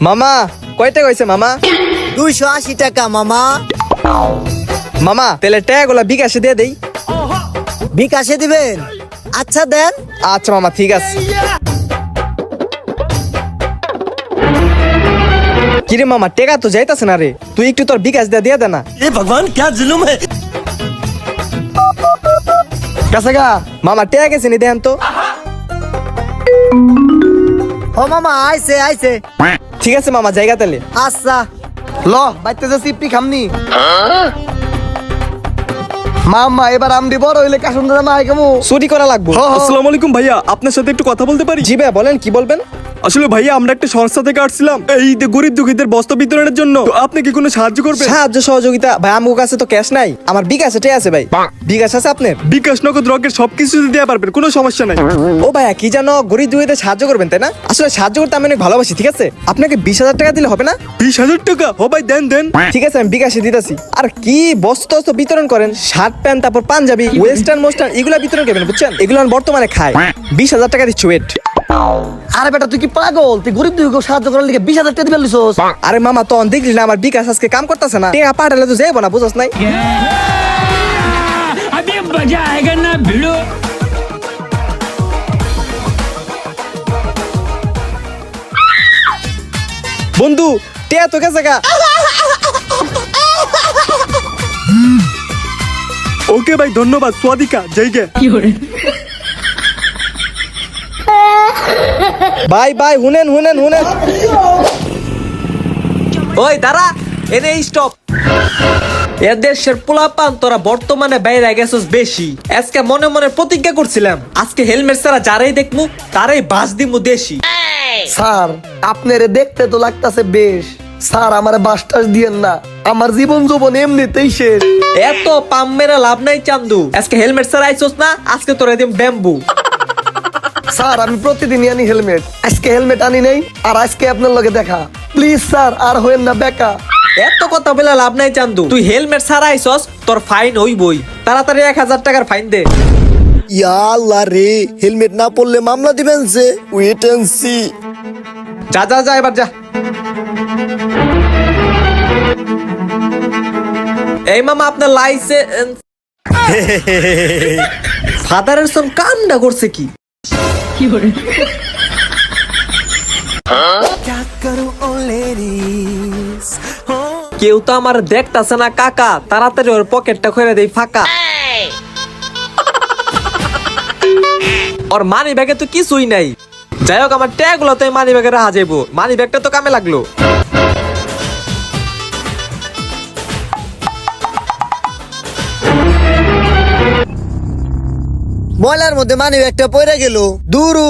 মামা কয়টা কইছে মামা দুইশো আশি টাকা মামা মামা তাহলে ট্যাগুলা বিকাশে দিয়ে দেই বিকাশে দিবেন আচ্ছা দেন আচ্ছা মামা ঠিক আছে কিরে মামা টেকা তো যাইতাছে না রে তুই একটু তোর বিকাশ দিয়ে দিয়ে দে না ये भगवान क्या जुलुम है কাছে গা মামা টেকা গেছে নি দেন তো ও মামা আইছে আইছে ঠিক আছে মামা জায়গা তাহলে। আচ্ছা। ল বাইতে যে সিপি খামনি। মামা এবার আমদি বড় হইলে কাশুন দাদা মা কেমন চুরি করা লাগবো। আসসালামু আলাইকুম ভাইয়া আপনার সাথে একটু কথা বলতে পারি? জি ভাই বলেন কি বলবেন? আসলে ভাইয়া আমরা একটা সংস্থা থেকে আসছিলাম। এই যে গরিব দুঃখীদের বস্ত্র বিতরণের জন্য। তো আপনি কি কোনো সাহায্য করবেন? সাহায্য সহযোগিতা। ভাই আমার কাছে তো ক্যাশ নাই। আমার বিকাশ এটাই আছে ভাই। বিকাশ আছে আপনার? বিকাশ নগদ রকেট সবকিছু দেওয়া পারবেন কোনো সমস্যা নাই। ও ভাইয়া কি জানো? গরিব দুঃখীদের সাহায্য করবেন তাই না? আসলে সাহায্য করতে আমি অনেক ভালোবাসি ঠিক আছে? আপনাকে বিশ হাজার টাকা দিলে হবে না? বিশ হাজার টাকা? ও ভাই দেন দেন। ঠিক আছে আমি বিকাশে দিতেছি। আর কি বস্ত্র টস্ত্র বিতরণ করেন? শার্ট প্যান্ট তারপর পাঞ্জাবি ওয়েস্টার্ন মোস্টার্ন এগুলা বিতরণ করবেন বুঝছেন? এগুলো আমি বর্তমানে খায় বিশ হাজার টাকা দিচ্ছি ওয়েট আরে বেটা তুই কি পাগল তুই গরিব দুই সাহায্য করার লিগে বিশ হাজার টাকা দিবে লিছোস আরে মামা তখন দেখলি না আমার বিকাশ আজকে কাম করতেছে না টেকা পাঠালে তো যাইবো না বুঝছ নাই अभी मजा आएगा ना भिड़ो বন্ধু টেয়া তো গেছে গা ওকে ভাই ধন্যবাদ সোয়াদিকা জায়গা ভাই ভাই হুনেন হুনেন হুনেন। ওই দাঁড়া এনে স্টপ এ দেশের পোলাপান তোরা বর্তমানে বাইরে গেছিস বেশি। আজকে মনে মনে প্রতিজ্ঞা করছিলাম আজকে হেলমেট ছাড়া যারাই দেখমু তারাই বাস দিমু দেশি। স্যার আপনারে দেখতে তো লাগতাছে বেশ। স্যার আমার বাস টাস দিয়েন না। আমার জীবন যৌবন এমনিতেই শেষ। এত পাম মেরা লাভ নাই চান্দু। আজকে হেলমেট ছাড়া আইসোস না আজকে তোরা দিম ব্যাম্বু। স্যার আমি প্রতিদিনই আনি হেলমেট। আজকে হেলমেট আনি নেই আর আজকে আপনার লগে দেখা। প্লিজ স্যার আর হইন না বেকা। এত কথা বলে লাভ নাই চান্দু। তুই হেলমেট ছাড়া আইসস তোর ফাইন হইবই। তাড়াতাড়ি এক হাজার টাকার ফাইন দে। ইয়া আল্লাহ রে হেলমেট না পরলে মামলা দিবেন যে? ওয়েট এন্ড সি যা যা যা এবার যা। এই মামা আপনার লাইসেন্স ফাদারের সন কামডা করছে কি? কেউ তো আমার দেখতাছে না, কাকা। তাড়াতাড়ি ওর পকেটটা খুলে দেই, ফাঁকা। ওর মানি ব্যাগে তো কিছুই নাই। যাই হোক, আমার ট্যাগগুলো তো মানি ব্যাগে রাহা যাইবো। মানি ব্যাগটা তো কামে লাগল। ময়লার মধ্যে মানি একটা পড়ে গেল। দূরু।